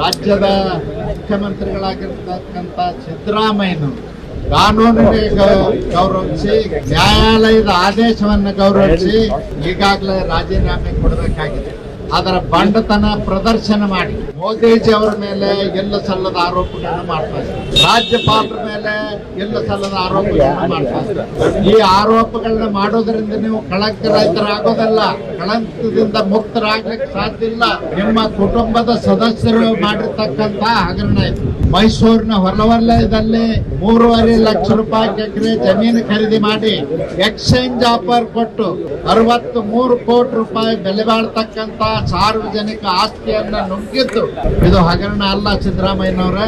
ರಾಜ್ಯದ ಮುಖ್ಯಮಂತ್ರಿಗಳಾಗಿರ್ತಕ್ಕಂಥ ಸಿದ್ದರಾಮಯ್ಯನವರು ಕಾನೂನಿಗೆ ಗೌರವಿಸಿ ನ್ಯಾಯಾಲಯದ ಆದೇಶವನ್ನು ಗೌರವಿಸಿ ಈಗಾಗಲೇ ರಾಜೀನಾಮೆ ಕೊಡಬೇಕಾಗಿದೆ. ಅದರ ಬಂಡತನ ಪ್ರದರ್ಶನ ಮಾಡಿ ಮೋದಿಜಿ ಅವರ ಮೇಲೆ ಎಲ್ಲ ಸಲ್ಲದ ಆರೋಪಗಳನ್ನು ಮಾಡ್ತಾ ಇದ್ದಾರೆ. ರಾಜ್ಯಪಾಲರ ಮೇಲೆ ಎಲ್ಲ ಸಲ್ಲದ ಆರೋಪಗಳನ್ನು ಮಾಡ್ತಾ ಈ ಆರೋಪಗಳನ್ನ ಮಾಡೋದ್ರಿಂದ ನೀವು ಕಳಂಕರಹಿತರಾಗೋದಲ್ಲ ಕಳಂಕದಿಂದ ಮುಕ್ತರಾಗ್ಲಿಕ್ಕೆ ಸಾಧ್ಯ ಇಲ್ಲ. ನಿಮ್ಮ ಕುಟುಂಬದ ಸದಸ್ಯರು ಮಾಡಿರ್ತಕ್ಕಂತ ಹಗರಣ ಇದು. ಮೈಸೂರಿನ ಹೊರವಲಯದಲ್ಲಿ ಮೂರುವರೆ ಲಕ್ಷ ರೂಪಾಯಿ ಎಕರೆ ಜಮೀನು ಖರೀದಿ ಮಾಡಿ ಎಕ್ಸ್ಚೇಂಜ್ ಆಫರ್ ಕೊಟ್ಟು ಅರವತ್ತು ಮೂರು ಕೋಟಿ ರೂಪಾಯಿ ಬೆಲೆ ಬಾಳ್ತಕ್ಕಂತ ಸಾರ್ವಜನಿಕ ಆಸ್ತಿಯನ್ನ ನುಗ್ಗಿದ್ದು ಇದು ಹಗರಣ ಅಲ್ಲ ಸಿದ್ದರಾಮಯ್ಯನವ್ರೆ.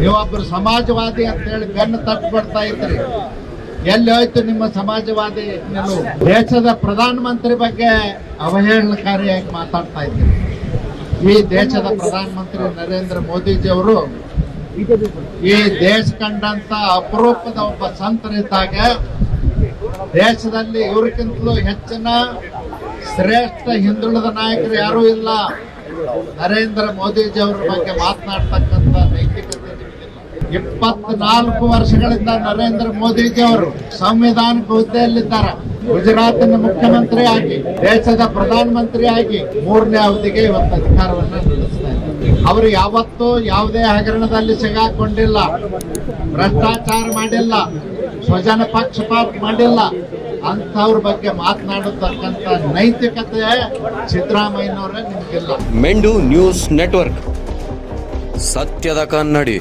ನೀವೊಬ್ಬರು ಸಮಾಜವಾದಿ ಅಂತ ಹೇಳಿ ಬೆನ್ನು ತಟ್ಬಿಡ್ತಾ ಇದ್ರಿ ಎಲ್ಲಿ ಹೋಯ್ತು ನಿಮ್ಮ ಸಮಾಜವಾದಿ? ನಿಲುವು ದೇಶದ ಪ್ರಧಾನಮಂತ್ರಿ ಬಗ್ಗೆ ಅವಹೇಳನಕಾರಿಯಾಗಿ ಮಾತಾಡ್ತಾ ಇದ್ದೀರಿ. ಈ ದೇಶದ ಪ್ರಧಾನಮಂತ್ರಿ ನರೇಂದ್ರ ಮೋದಿಜಿ ಅವರು ಈ ದೇಶ ಕಂಡಂತ ಅಪರೂಪದ ಒಬ್ಬ ಸಂತರಿದ್ದಾಗ ದೇಶದಲ್ಲಿ ಇವ್ರಿಗಿಂತಲೂ ಹೆಚ್ಚಿನ ಶ್ರೇಷ್ಠ ಹಿಂದುಳಿದ ನಾಯಕರು ಯಾರೂ ಇಲ್ಲ. ನರೇಂದ್ರ ಮೋದಿಜಿ ಅವರ ಬಗ್ಗೆ ಮಾತನಾಡ್ತಕ್ಕಂಥ ನೈತಿಕತೆ ಇಪ್ಪತ್ನಾಲ್ಕು ವರ್ಷಗಳಿಂದ ನರೇಂದ್ರ ಮೋದಿಜಿ ಅವರು ಸಂವಿಧಾನಿಕ ಹುದ್ದೆಯಲ್ಲಿದ್ದಾರೆ. ಗುಜರಾತಿನ ಮುಖ್ಯಮಂತ್ರಿ ಆಗಿ, ದೇಶದ ಪ್ರಧಾನಮಂತ್ರಿ ಆಗಿ ಮೂರನೇ ಅವಧಿಗೆ ಇವತ್ತು ಅಧಿಕಾರವನ್ನ ನಡೆಸ್ತಾ ಅವರು ಯಾವತ್ತೂ ಯಾವುದೇ ಹಗರಣದಲ್ಲಿ ಸಿಗಾಕೊಂಡಿಲ್ಲ. ಭ್ರಷ್ಟಾಚಾರ ಮಾಡಿಲ್ಲ. ಸ್ವಜನ ಪಕ್ಷಪಾತ ಮಾಡಿಲ್ಲ. ಅಂಥವ್ರ ಬಗ್ಗೆ ಮಾತನಾಡತಕ್ಕಂತ ನೈತಿಕತೆ ಸಿದ್ದರಾಮಯ್ಯನವರೇ ನಿಮಗಿಲ್ಲ. ಮೆಂಡು ನ್ಯೂಸ್ ನೆಟ್ವರ್ಕ್. ಸತ್ಯದ ಕನ್ನಡಿ.